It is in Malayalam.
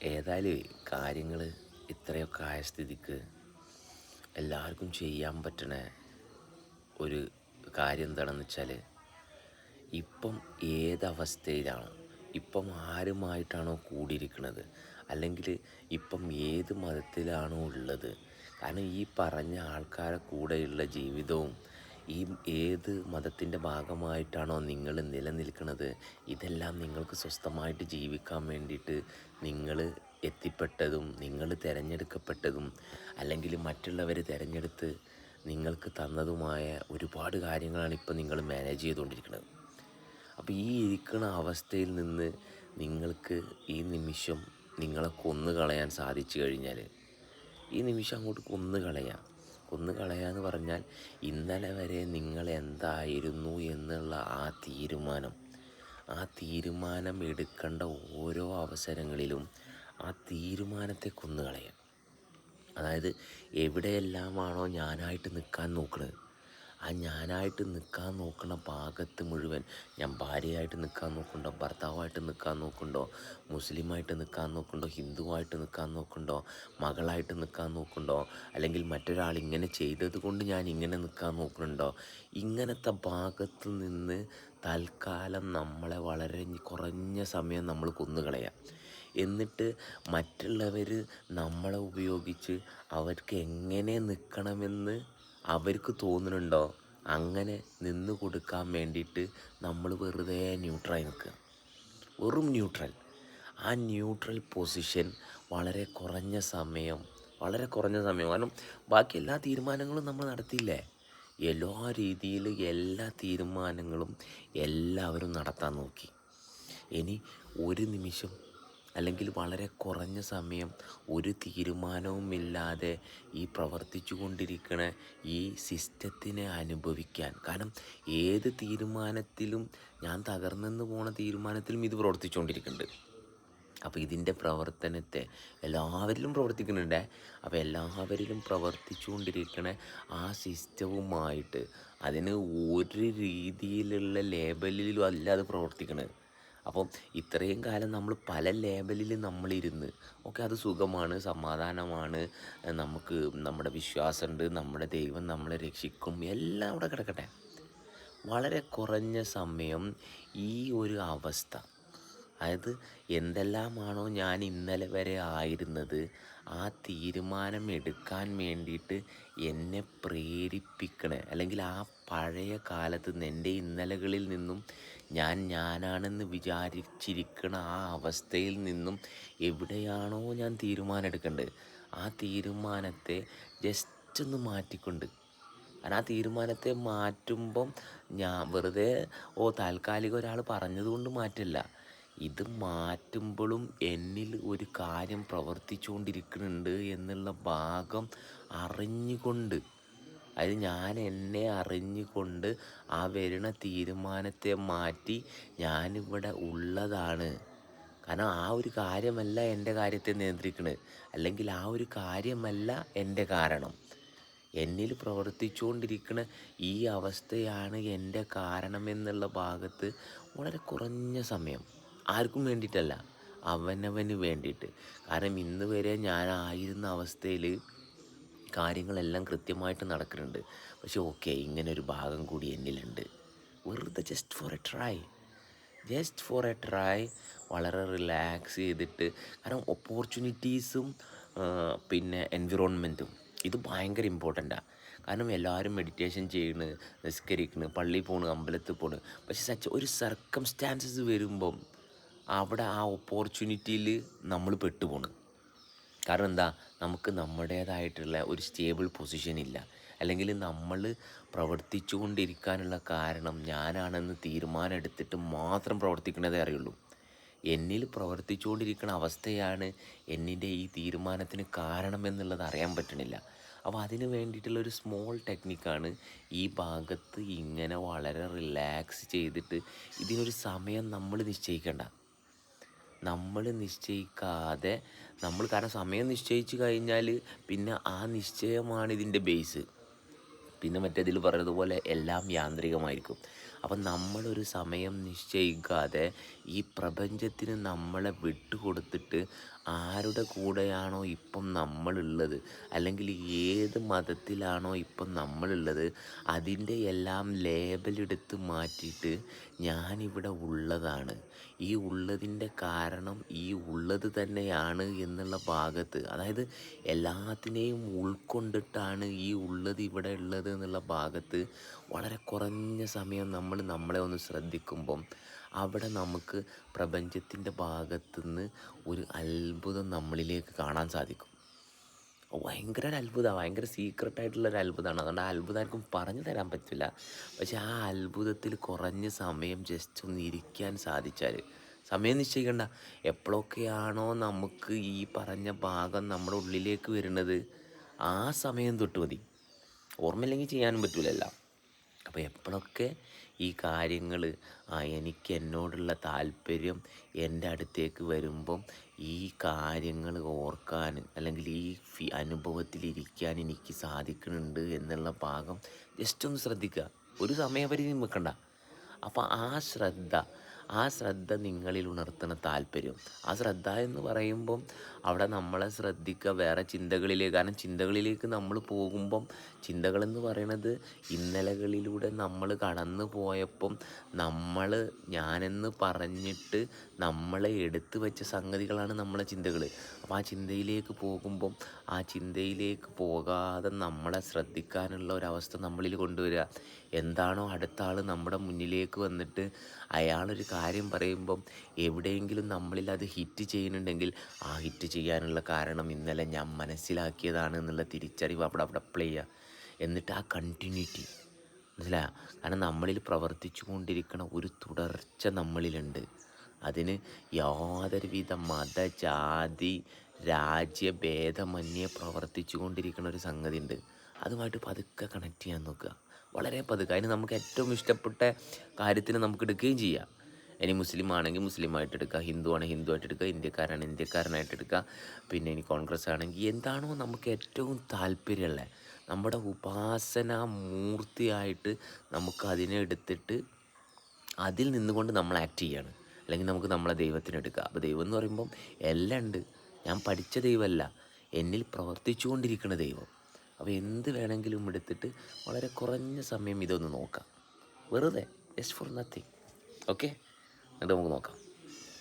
ഏതായാലും കാര്യങ്ങൾ ഇത്രയൊക്കെ ആയ സ്ഥിതിക്ക് എല്ലാവർക്കും ചെയ്യാൻ പറ്റണ ഒരു കാര്യം എന്താണെന്ന് വെച്ചാൽ ഇപ്പം ഏതവസ്ഥയിലാണ്? ഇപ്പം ആരുമായിട്ടാണോ കൂടിയിരിക്കുന്നത് അല്ലെങ്കിൽ ഇപ്പം ഏത് മതത്തിലാണോ ഉള്ളത്? കാരണം ഈ പറഞ്ഞ ആൾക്കാരെ കൂടെയുള്ള ജീവിതവും ഈ ഏത് മതത്തിന്റെ ഭാഗമായിട്ടാണോ നിങ്ങൾ നിലനിൽക്കുന്നത്? ഇതെല്ലാം നിങ്ങൾക്ക് സ്വസ്ഥമായിട്ട് ജീവിക്കാൻ വേണ്ടിയിട്ട് നിങ്ങൾ എത്തിപ്പെട്ടതും നിങ്ങൾ തിരഞ്ഞെടുക്കപ്പെട്ടതും അല്ലെങ്കിൽ മറ്റുള്ളവർ തിരഞ്ഞെടുത്ത് നിങ്ങൾക്ക് തന്നതുമായ ഒരുപാട് കാര്യങ്ങളാണ് ഇപ്പോൾ നിങ്ങൾ മാനേജ് ചെയ്തുകൊണ്ടിരിക്കുന്നത്. അപ്പോൾ ഈ ഇരിക്കുന്ന അവസ്ഥയിൽ നിന്ന് നിങ്ങൾക്ക് ഈ നിമിഷം നിങ്ങളെ കൊന്നു കളയാൻ സാധിച്ചു കഴിഞ്ഞാൽ ഈ നിമിഷം അങ്ങോട്ട് കൊന്നു കളയാം കൊന്നു കളയാന്ന് പറഞ്ഞാൽ ഇന്നലെ വരെ നിങ്ങൾ എന്തായിരുന്നു എന്നുള്ള ആ തീരുമാനം. ആ തീരുമാനം എടുക്കേണ്ട ഓരോ അവസരങ്ങളിലും ആ തീരുമാനത്തെ കൊന്നു കളയാം അതായത് എവിടെയെല്ലാമാണോ ഞാനായിട്ട് നിൽക്കാൻ നോക്കുന്നത് ആ ഞാനായിട്ട് നിൽക്കാൻ നോക്കുന്ന ഭാഗത്ത് മുഴുവൻ ഞാൻ ഭാര്യയായിട്ട് നിൽക്കാൻ നോക്കുന്നുണ്ടോ? ഭർത്താവായിട്ട് നിൽക്കാൻ നോക്കുന്നുണ്ടോ? മുസ്ലിമായിട്ട് നിൽക്കാൻ നോക്കുന്നുണ്ടോ? ഹിന്ദുവായിട്ട് നിൽക്കാൻ നോക്കുന്നുണ്ടോ? മകളായിട്ട് നിൽക്കാൻ നോക്കുന്നുണ്ടോ? അല്ലെങ്കിൽ മറ്റൊരാൾ ഇങ്ങനെ ചെയ്തത് കൊണ്ട് ഞാൻ ഇങ്ങനെ നിൽക്കാൻ നോക്കുന്നുണ്ടോ? ഇങ്ങനത്തെ ഭാഗത്ത് നിന്ന് തൽക്കാലം നമ്മളെ വളരെ കുറഞ്ഞ സമയം നമ്മൾ കൊന്നുകളയാം. എന്നിട്ട് മറ്റുള്ളവർ നമ്മളെ ഉപയോഗിച്ച് അവർക്ക് എങ്ങനെ നിൽക്കണമെന്ന് അവർക്ക് തോന്നുന്നുണ്ടോ? അങ്ങനെ നിന്ന് കൊടുക്കാൻ വേണ്ടിയിട്ട് നമ്മൾ വെറുതെ ന്യൂട്രലായി നിൽക്കുക. വെറും ന്യൂട്രൽ ആ ന്യൂട്രൽ പൊസിഷൻ വളരെ കുറഞ്ഞ സമയം വളരെ കുറഞ്ഞ സമയം. കാരണം ബാക്കി എല്ലാ തീരുമാനങ്ങളും നമ്മൾ നടത്തിയില്ലേ? എല്ലാ രീതിയിൽ എല്ലാ തീരുമാനങ്ങളും എല്ലാവരും നടത്താൻ നോക്കി. ഇനി ഒരു നിമിഷം അല്ലെങ്കിൽ വളരെ കുറഞ്ഞ സമയം ഒരു തീരുമാനവുമില്ലാതെ ഈ പ്രവർത്തിച്ചു കൊണ്ടിരിക്കുന്ന ഈ സിസ്റ്റത്തിനെ അനുഭവിക്കാൻ. കാരണം ഏത് തീരുമാനത്തിലും ഞാൻ തകർന്നെന്ന് പോണ തീരുമാനത്തിലും ഇത് പ്രവർത്തിച്ചുകൊണ്ടിരിക്കുന്നുണ്ട് അപ്പോൾ ഇതിന്റെ പ്രവർത്തനത്തെ എല്ലാവരിലും പ്രവർത്തിക്കുന്നുണ്ട്. അപ്പോൾ എല്ലാവരിലും പ്രവർത്തിച്ചുകൊണ്ടിരിക്കണ ആ സിസ്റ്റവുമായിട്ട് അതിന് ഒരു രീതിയിലുള്ള ലേബലിലും അല്ല അത് പ്രവർത്തിക്കണത്. അപ്പം ഇത്രയും കാലം നമ്മൾ പല ലേബലിൽ നമ്മളിരുന്ന് ഓക്കെ അത് സുഖമാണ് സമാധാനമാണ് നമുക്ക് നമ്മുടെ വിശ്വാസമുണ്ട് നമ്മുടെ ദൈവം നമ്മളെ രക്ഷിക്കും എല്ലാം അവിടെ കിടക്കട്ടെ. വളരെ കുറഞ്ഞ സമയം ഈ ഒരു അവസ്ഥ. അതായത് എന്തെല്ലാമാണോ ഞാൻ ഇന്നലെ വരെ ആയിരുന്നത് ആ തീരുമാനം എടുക്കാൻ വേണ്ടിയിട്ട് എന്നെ പ്രേരിപ്പിക്കണേ. അല്ലെങ്കിൽ ആ പഴയ കാലത്ത് നിന്ന് എന്റെ ഇന്നലകളിൽ നിന്നും ഞാൻ ഞാനാണെന്ന് വിചാരിച്ചിരിക്കണ ആ അവസ്ഥയിൽ നിന്നും എവിടെയാണോ ഞാൻ തീരുമാനം എടുക്കേണ്ടത് ആ തീരുമാനത്തെ ജസ്റ്റ് ഒന്ന് മാറ്റിക്കൊണ്ട്. ആ തീരുമാനത്തെ മാറ്റുമ്പം ഞാൻ വെറുതെ ഓ താൽക്കാലിക ഒരാൾ പറഞ്ഞതുകൊണ്ട് മാറ്റില്ല. ഇത് മാറ്റുമ്പോഴും എന്നിൽ ഒരു കാര്യം പ്രവർത്തിച്ചുകൊണ്ടിരിക്കുന്നുണ്ട് എന്നുള്ള ഭാഗം അറിഞ്ഞുകൊണ്ട് അത് ഞാൻ എന്നെ അറിഞ്ഞുകൊണ്ട് ആ വരുന്ന തീരുമാനത്തെ മാറ്റി ഞാനിവിടെ ഉള്ളതാണ്. കാരണം ആ ഒരു കാര്യമല്ല എന്റെ കാര്യത്തെ നിയന്ത്രിക്കുന്നത് അല്ലെങ്കിൽ ആ ഒരു കാര്യമല്ല എന്റെ കാരണം. എന്നിൽ പ്രവർത്തിച്ചുകൊണ്ടിരിക്കുന്ന ഈ അവസ്ഥയാണ് എന്റെ കാരണമെന്നുള്ള ഭാഗത്ത് വളരെ കുറഞ്ഞ സമയം. ആർക്കും വേണ്ടിയിട്ടല്ല അവനവന് വേണ്ടിയിട്ട്. കാരണം ഇന്ന് വരെ ഞാനായിരുന്ന അവസ്ഥയിൽ കാര്യങ്ങളെല്ലാം കൃത്യമായിട്ട് നടക്കുന്നുണ്ട്. പക്ഷെ ഓക്കെ ഇങ്ങനെ ഒരു ഭാഗം കൂടി എന്നിലുണ്ട്. വെറുതെ just for a try just for a try വളരെ റിലാക്സ് ചെയ്തിട്ട്. കാരണം ഓപ്പർച്യൂണിറ്റീസും പിന്നെ എൻവിറോൺമെന്റും ഇത് ഭയങ്കര ഇമ്പോർട്ടന്റാണ് കാരണം എല്ലാവരും മെഡിറ്റേഷൻ ചെയ്യണ് നിസ്കരിക്കണ് പള്ളിയിൽ പോണ് അമ്പലത്തിൽ പോണ്. പക്ഷെ സച്ച് ഒരു സർക്കംസ്റ്റാൻസസ് വരുമ്പം അവിടെ ആ ഓപ്പർച്യൂണിറ്റിയിൽ നമ്മൾ പെട്ടുപോണ്. കാരണം എന്താ? നമുക്ക് നമ്മുടേതായിട്ടുള്ള ഒരു സ്റ്റേബിൾ പൊസിഷൻ ഇല്ല. അല്ലെങ്കിൽ നമ്മൾ പ്രവർത്തിച്ചു കൊണ്ടിരിക്കാനുള്ള കാരണം ഞാനാണെന്ന് തീരുമാനം എടുത്തിട്ട് മാത്രം പ്രവർത്തിക്കുന്നതേ അറിയുള്ളൂ. എന്നിൽ പ്രവർത്തിച്ചുകൊണ്ടിരിക്കുന്ന അവസ്ഥയാണ് എന്നിന്റെ ഈ തീരുമാനത്തിന് കാരണം എന്നുള്ളത് അറിയാൻ പറ്റണില്ല. അപ്പോൾ അതിന് വേണ്ടിയിട്ടുള്ള ഒരു സ്മോൾ ടെക്നിക്കാണ് ഈ ഭാഗത്ത് ഇങ്ങനെ വളരെ റിലാക്സ് ചെയ്തിട്ട് ഇതിനൊരു സമയം നമ്മൾ നിശ്ചയിക്കേണ്ട. നമ്മൾ നിശ്ചയിക്കാതെ നമ്മൾ കാരണം സമയം നിശ്ചയിച്ച് കഴിഞ്ഞാൽ പിന്നെ ആ നിശ്ചയമാണ് ഇതിന്റെ ബേസ് പിന്നെ മറ്റേതിൽ പറഞ്ഞതുപോലെ എല്ലാം യാന്ത്രികമായിരിക്കും. അപ്പം നമ്മളൊരു സമയം നിശ്ചയിക്കാതെ ഈ പ്രപഞ്ചത്തിന് നമ്മളെ വിട്ടുകൊടുത്തിട്ട് ആരുടെ കൂടെയാണോ ഇപ്പം നമ്മളുള്ളത്? അല്ലെങ്കിൽ ഏത് മതത്തിലാണോ ഇപ്പം നമ്മളുള്ളത്? അതിന്റെ എല്ലാം ലേബലെടുത്ത് മാറ്റിയിട്ട് ഞാനിവിടെ ഉള്ളതാണ്. ഈ ഉള്ളതിന്റെ കാരണം ഈ ഉള്ളത് തന്നെയാണ് എന്നുള്ള ഭാഗത്ത്. അതായത് എല്ലാത്തിനെയും ഉൾക്കൊണ്ടിട്ടാണ് ഈ ഉള്ളത് ഇവിടെ ഉള്ളത് എന്നുള്ള ഭാഗത്ത് വളരെ കുറഞ്ഞ സമയം നമ്മൾ നമ്മളെ ഒന്ന് ശ്രദ്ധിക്കുമ്പം അവിടെ നമുക്ക് പ്രപഞ്ചത്തിന്റെ ഭാഗത്തുനിന്ന് ഒരു അത്ഭുതം നമ്മളിലേക്ക് കാണാൻ സാധിക്കും. ഭയങ്കര ഒരു അത്ഭുതമാണ് ഭയങ്കര സീക്രട്ട് ആയിട്ടുള്ള ഒരു അത്ഭുതമാണ് അതുകൊണ്ട് ആ അത്ഭുതം ആർക്കും പറഞ്ഞു തരാൻ പറ്റില്ല. പക്ഷേ ആ അത്ഭുതത്തിൽ കുറഞ്ഞ സമയം ജസ്റ്റ് ഒന്ന് ഇരിക്കാൻ സാധിച്ചാൽ സമയം നിശ്ചയിക്കണ്ട. എപ്പോഴൊക്കെയാണോ നമുക്ക് ഈ പറഞ്ഞ ഭാഗം നമ്മുടെ ഉള്ളിലേക്ക് വരുന്നത് ആ സമയം തൊട്ട് മതി. ഓർമ്മയില്ലെങ്കിൽ ചെയ്യാനും പറ്റൂലല്ലോ. അപ്പോൾ എപ്പോഴൊക്കെ ഈ കാര്യങ്ങൾ എനിക്ക് എന്നോടുള്ള താല്പര്യം എന്റെ അടുത്തേക്ക് വരുമ്പം ഈ കാര്യങ്ങൾ ഓർക്കാൻ അല്ലെങ്കിൽ ഈ ഫി അനുഭവത്തിലിരിക്കാൻ എനിക്ക് സാധിക്കുന്നുണ്ട് എന്നുള്ള ഭാഗം ജസ്റ്റ് ഒന്ന് ശ്രദ്ധിക്കുക. ഒരു സമയപരിധി വെക്കണ്ട അപ്പോൾ ആ ശ്രദ്ധ ആ ശ്രദ്ധ നിങ്ങളിൽ ഉണർത്തുന്ന താല്പര്യം. ആ ശ്രദ്ധ എന്ന് പറയുമ്പം അവിടെ നമ്മളെ ശ്രദ്ധിക്കുക വേറെ ചിന്തകളിലേക്ക് കാരണം ചിന്തകളിലേക്ക് നമ്മൾ പോകുമ്പം ചിന്തകളെന്ന് പറയണത് ഇന്നലകളിലൂടെ നമ്മൾ കടന്നു പോയപ്പം നമ്മൾ ഞാനെന്ന് പറഞ്ഞിട്ട് നമ്മളെ എടുത്തു വെച്ച സംഗതികളാണ് നമ്മളെ ചിന്തകൾ. അപ്പോൾ ആ ചിന്തയിലേക്ക് പോകുമ്പം ആ ചിന്തയിലേക്ക് പോകാതെ നമ്മളെ ശ്രദ്ധിക്കാനുള്ള ഒരവസ്ഥ നമ്മളിൽ കൊണ്ടുവരിക. എന്താണോ അടുത്ത ആൾ നമ്മുടെ മുന്നിലേക്ക് വന്നിട്ട് അയാളൊരു കാര്യം പറയുമ്പം എവിടെയെങ്കിലും നമ്മളിൽ അത് ഹിറ്റ് ചെയ്യുന്നുണ്ടെങ്കിൽ ആ ഹിറ്റ് ചെയ്യാനുള്ള കാരണം ഇന്നലെ ഞാൻ മനസ്സിലാക്കിയതാണ് എന്നുള്ള തിരിച്ചറിവ് അവിടെ അവിടെ അപ്ലൈ ചെയ്യുക എന്നിട്ട് ആ കണ്ടിന്യൂറ്റി മനസ്സിലായോ കാരണം നമ്മളിൽ പ്രവർത്തിച്ചു കൊണ്ടിരിക്കുന്ന ഒരു തുടർച്ച നമ്മളിലുണ്ട്. അതിന് യാതൊരുവിധ മത ജാതി രാജ്യഭേദമന്യേ പ്രവർത്തിച്ചു കൊണ്ടിരിക്കുന്ന ഒരു സംഗതി ഉണ്ട് അതുമായിട്ട് പതുക്കെ കണക്ട് ചെയ്യാൻ നോക്കുക. വളരെ പതുക്കെ. അതിന് നമുക്ക് ഏറ്റവും ഇഷ്ടപ്പെട്ട കാര്യത്തിന് നമുക്ക് എടുക്കുകയും ചെയ്യാം. ഇനി മുസ്ലിം ആണെങ്കിൽ മുസ്ലിമായിട്ട് എടുക്കുക ഹിന്ദു ആണെങ്കിൽ ഹിന്ദു ആയിട്ട് എടുക്കുക ഇന്ത്യക്കാരാണ് ഇന്ത്യക്കാരനായിട്ട് എടുക്കുക. പിന്നെ ഇനി കോൺഗ്രസ് ആണെങ്കിൽ എന്താണോ നമുക്ക് ഏറ്റവും താല്പര്യമുള്ളത് നമ്മുടെ ഉപാസന മൂർത്തിയായിട്ട് നമുക്ക് അതിനെ എടുത്തിട്ട് അതിൽ നിന്നുകൊണ്ട് നമ്മൾ ആക്ട് ചെയ്യാണ്. അല്ലെങ്കിൽ നമുക്ക് നമ്മളെ ദൈവത്തിനെടുക്കുക അപ്പോൾ ദൈവം എന്ന് പറയുമ്പം എല്ലാം ഉണ്ട്. ഞാൻ പഠിച്ച ദൈവമല്ല. എന്നിൽ പ്രവർത്തിച്ചുകൊണ്ടിരിക്കുന്ന ദൈവം. അപ്പോൾ എന്ത് വേണമെങ്കിലും എടുത്തിട്ട് വളരെ കുറഞ്ഞ സമയം ഇതൊന്ന് നോക്കാം. വെറുതെ ജസ്റ്റ് ഫോർ നത്തിങ് ഓക്കെ എന്നിട്ട് നമുക്ക് നോക്കാം.